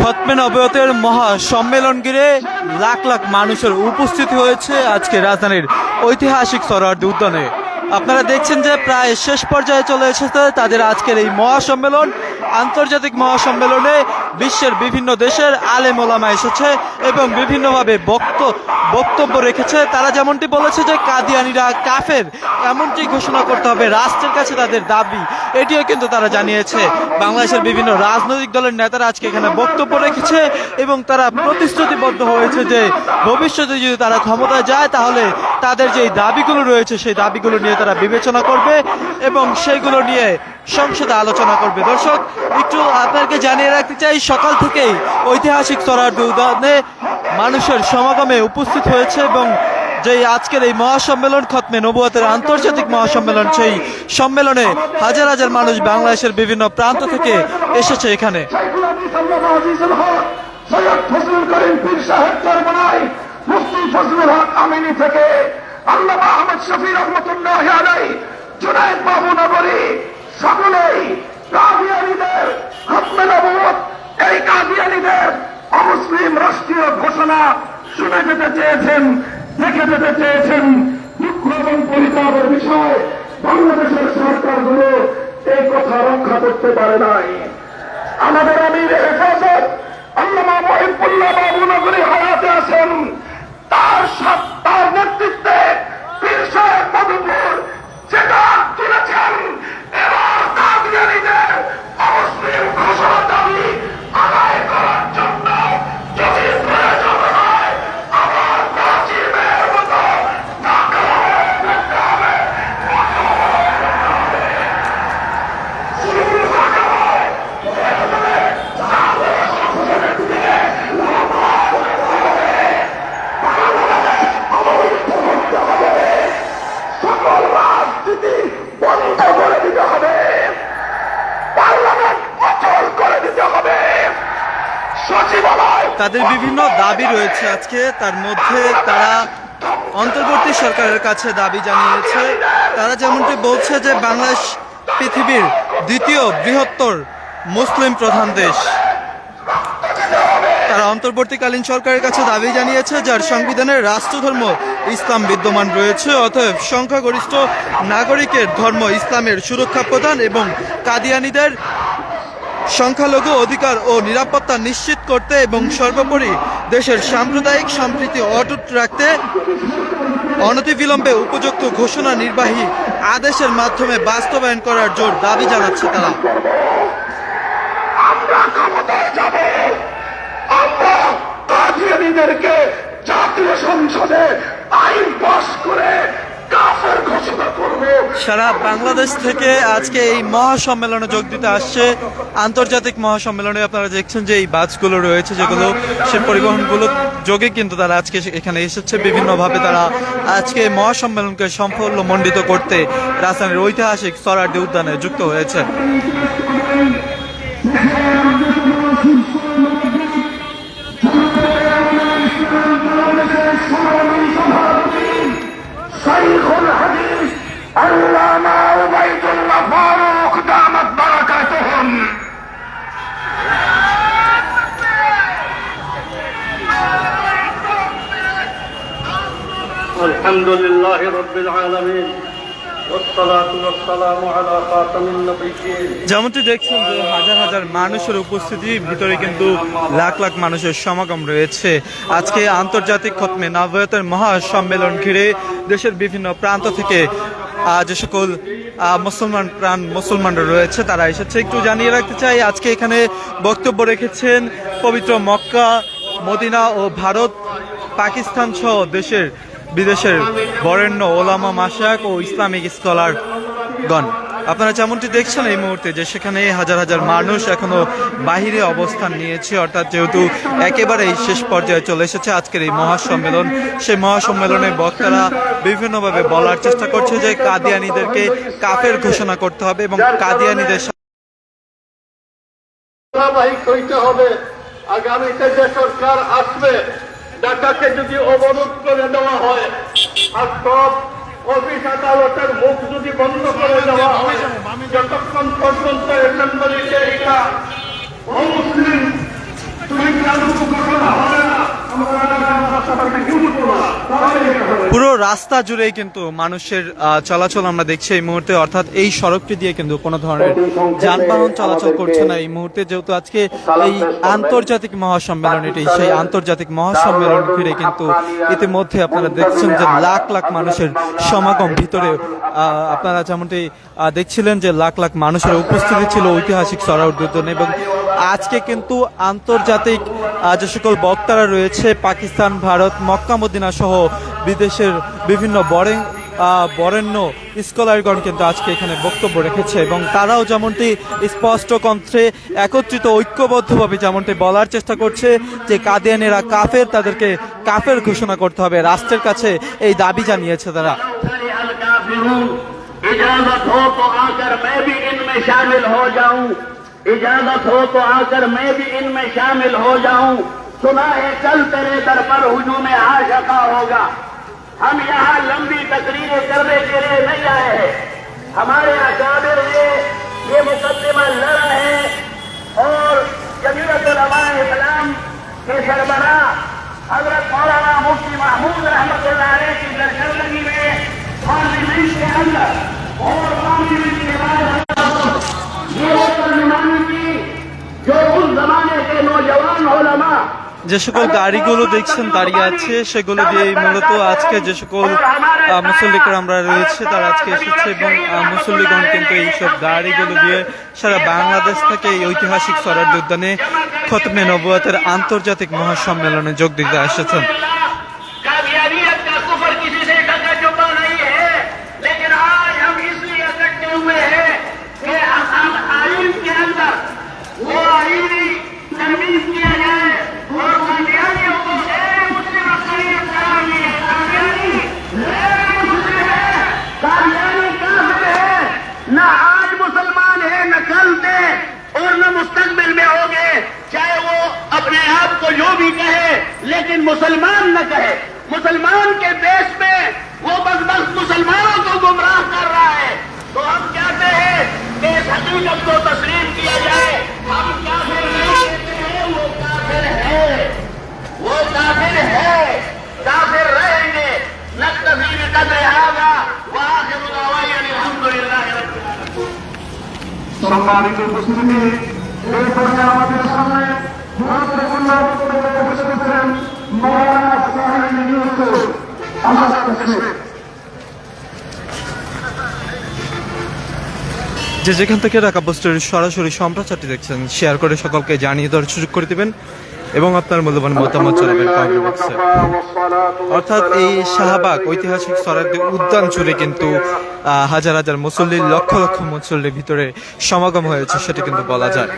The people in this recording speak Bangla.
খতমে অবয়তের মহা সম্মেলন ঘিরে লাখ লাখ মানুষের উপস্থিতি হয়েছে আজকে রাজধানীর ঐতিহাসিক সরোয়ার্দী উদ্যানে। আপনারা দেখছেন যে প্রায় শেষ পর্যায়ে চলে এসেছে তাদের আজকের এই মহাসম্মেলন। আন্তর্জাতিক মহাসম্মেলনে বিশ্বের বিভিন্ন দেশের আলেম ওলামা এসেছে এবং বিভিন্নভাবে বক্ত, বক্তব্য রেখেছে। তারা যেমনটি বলেছে যে কাদিয়ানিরা কাফের, এমনটি ঘোষণা করতে হবে রাষ্ট্রের কাছে তাদের দাবি। এটিও কিন্তু তারা জানিয়েছে। বাংলাদেশের বিভিন্ন রাজনৈতিক দলের নেতারা আজকে এখানে বক্তব্য রেখেছে এবং তারা প্রতিশ্রুতিবদ্ধ হয়েছে যে ভবিষ্যতে যদি তারা ক্ষমতায় যায়, তাহলে তাদের যে দাবিগুলো রয়েছে, সেই দাবিগুলো নিয়ে তারা বিবেচনা করবে। এবং সেইগুলো নিয়ে সংসদে আলোচনা করবে। দর্শক, একটু আপনাকে জানিয়ে রাখতে চাই, সকাল থেকেই ঐতিহাসিক সরার্দি উদাহরণে মানুষের সমাগমে উপস্থিত হয়েছে এবং যে আজকের এই মহাসম্মেলন খতমে নবুয়াতের আন্তর্জাতিক মহাসম্মেলন, সেই সম্মেলনে হাজার হাজার মানুষ বাংলাদেশের বিভিন্ন প্রান্ত থেকে এসেছে এখানে। মুফতি ফজলুল হক আমিনী থেকে আহমদ শফি রহমতুল্লাহ জুনাইদ বাবু নগরী সকলেই কাদিয়ানিদের খতমে নবুয়ত এই কাদিয়ানিদের অমুসলিম রাষ্ট্রীয় ঘোষণা শুনে যেতে চেয়েছেন, দেখে যেতে চেয়েছেন দুঃখ এবং পরিতাপের বিষয়। বাংলাদেশের সরকারগুলো এই কথা রক্ষা করতে পারে নাই। আমাদের আমির হেফাজত আল্লামা মহিবুল্লাহ বাবু নগরী হায়াতে আছেন। তাদের বিভিন্ন দাবি রয়েছে আজকে। তার মধ্যে তারা অন্তর্বর্তী সরকারের কাছে দাবি জানিয়েছে। তারা যেমনটি বলছে যে বাংলাদেশ পৃথিবীর দ্বিতীয় বৃহত্তর মুসলিম প্রধান দেশ। তারা অন্তর্বর্তীকালীন সরকারের কাছে দাবি জানিয়েছে, যার সংবিধানের রাষ্ট্রধর্ম ইসলাম বিদ্যমান রয়েছে, অতএব সংখ্যাগরিষ্ঠ নাগরিকের ধর্ম ইসলামের সুরক্ষা প্রদান এবং কাদিয়ানিদের সংখ্যালঘু অধিকার ও নিরাপত্তা নিশ্চিত করতে এবং সর্বোপরি দেশের সাম্প্রদায়িক সম্প্রীতি অটুট রাখতে অনতিবিলম্বে উপযুক্ত ঘোষণা নির্বাহী আদেশের মাধ্যমে বাস্তবায়ন করার জোর দাবি জানাচ্ছে তারা। জাতীয় সংসদে আইন পাশ করে সারা বাংলাদেশ থেকে আজকে এই মহাসম্মেলনে যোগ দিতে আসছে আন্তর্জাতিক মহাসম্মেলনে আপনারা দেখছেন যে এই বাসগুলো রয়েছে, যেগুলো সে পরিবহনগুলো যোগে কিন্তু তারা আজকে এখানে এসেছে। বিভিন্নভাবে তারা আজকে মহাসম্মেলনকে সাফল্য মণ্ডিত করতে রাজধানীর ঐতিহাসিক সরার্দি উদ্যানে যুক্ত হয়েছে। الحمد لله رب العالمين والصلاة والسلام على خاتم النبيين যেমনটি দেখছেন যে হাজার হাজার মানুষের উপস্থিতি ভিতরে কিন্তু লাখ লাখ মানুষের সমাগম রয়েছে আজকে আন্তর্জাতিক খতমে নবয়তের মহাসম্মেলন ঘিরে দেশের বিভিন্ন প্রান্ত থেকে আহ, যে সকল আহ, মুসলমান প্রাণ মুসলমানরা রয়েছে তারা এসেছে একটু জানিয়ে রাখতে চাই আজকে এখানে বক্তব্য রেখেছেন পবিত্র মক্কা মদিনা ও ভারত পাকিস্তান সহ দেশের বিদেশের বরেণ্য ওলামা মাসাক ও ইসলামিক স্কলার গণ আপনারা যেমনটি দেখছেন এই মুহূর্তে যে সেখানে হাজার হাজার মানুষ এখনও বাহিরে অবস্থান নিয়েছে, অর্থাৎ যেহেতু একেবারেই শেষ পর্যায়ে চলে এসেছে আজকের এই মহাসম্মেলন, সেই মহাসম্মেলনে বক্তারা বিভিন্নভাবে বলার চেষ্টা করছে যে কাদিয়ানিদেরকে কাফের ঘোষণা করতে হবে এবং কাদিয়ানিদের ধারাবাহিক হইতে হবে। আগামীতে যে সরকার আসবে ঢাকাকে যদি অবরোধ করে দেওয়া হয়, আর সব অফিস আদালতের মুখ যদি বন্ধ করে দেওয়া হয়, যতক্ষণ পর্যন্ত অ্যাসেম্বলিতে এটা পুরো রাস্তা জুড়েই কিন্তু মানুষের চলাচল আমরা দেখছি এই মুহূর্তে। অর্থাৎ এই সড়কটি দিয়ে কিন্তু কোনো ধরনের যানবাহন চলাচল করছে না এই মুহূর্তে। যেহেতু আজকে এই আন্তর্জাতিক মহাসম্মেলন, এটি সেই আন্তর্জাতিক মহাসম্মেলন ঘিরে কিন্তু ইতিমধ্যে আপনারা দেখছেন যে লাখ লাখ মানুষের সমাগম ভিতরে আপনারা যেমনটি দেখছিলেন যে লাখ লাখ মানুষের উপস্থিতি ছিল ঐতিহাসিক সরা উদ্বোধন এবং আজকে কিন্তু আন্তর্জাতিক আহ, যে সকল বক্তারা রয়েছে পাকিস্তান ভারত মক্কা মদিনা সহ বিদেশের বিভিন্ন বরেং আহ, বরেণ্য স্কলারগণ কিন্তু আজকে এখানে বক্তব্য রেখেছে এবং তারাও যেমনটি স্পষ্ট কণ্ঠে একত্রিত ঐক্যবদ্ধভাবে যেমনটি বলার চেষ্টা করছে যে কাদিয়ানেরা কাফের তাদেরকে কাফের ঘোষণা করতে হবে রাষ্ট্রের কাছে এই দাবি জানিয়েছে তারা काफिरून इजाजत हो तो आकर मैं भी इनमें शामिल हो जाऊं इजाज़त हो तो आकर मैं भी इनमें शामिल हो जाऊँ। सुना है, कल तेरे दर पर हुजूम आशका होगा। हम यहाँ लंबी तकरीरें करने के लिए नहीं आए हैं। हमारे अकाबिर ने ये मुकदमा लड़ा है और जमीरत इस्लाम के सरबरा हज़रत मौलाना मुफ्ती महमूद रहमत की दरकर्दगी में पार्लियामेंट के अंदर যে সকল গাড়িগুলো দেখছেন, দাঁড়িয়ে আছে, সেগুলো দিয়ে মূলত আজকে যে সকল মুসল্লিকরা আমরা রয়েছে, তারা আজকে এসেছে এবং মুসল্লিগণ কিন্তু এইসব গাড়িগুলো দিয়ে সারা বাংলাদেশ থেকে এই ঐতিহাসিক সরার উদ্যানে খতমে নবুয়াতের আন্তর্জাতিক মহাসম্মেলনে যোগ দিতে এসেছেন। সম্মানিত উপস্থিতি আমাদের সামনে যে যেখান থেকে ঢাকা পোস্টের সরাসরি সম্প্রচারটি দেখছেন, শেয়ার করে সকলকে জানিয়ে দেওয়ার সুযোগ করে দিবেন এবং আপনার মূল্যবান মতামত জানাবেন অর্থাৎ এই শাহবাগ ঐতিহাসিক সরাদ্দি উদ্যান জুড়ে কিন্তু হাজার হাজার মুসল্লির লক্ষ লক্ষ মুসল্লির ভিতরে সমাগম হয়েছে সেটা কিন্তু বলা যায়।